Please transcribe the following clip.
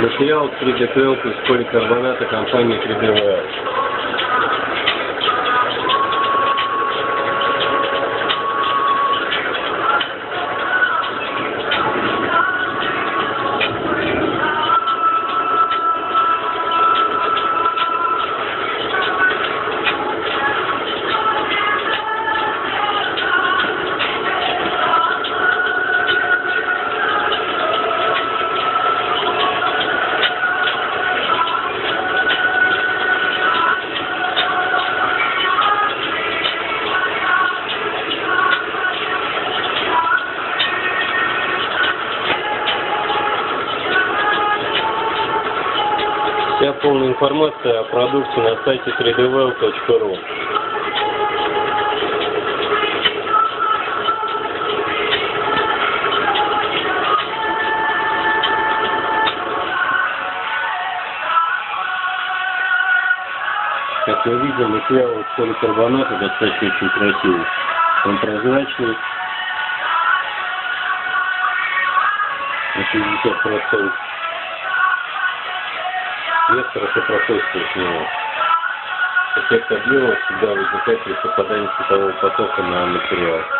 Материал 3D из поликарбоната компании 3DVL. Вся полная информация о продукте на сайте 3dvel.ru. Как мы видим, материал поликарбоната достаточно очень красивый. Он прозрачный. На 60%. Свет хорошо сквозь него. Эффект объема всегда возникает при попадании светового потока на материал.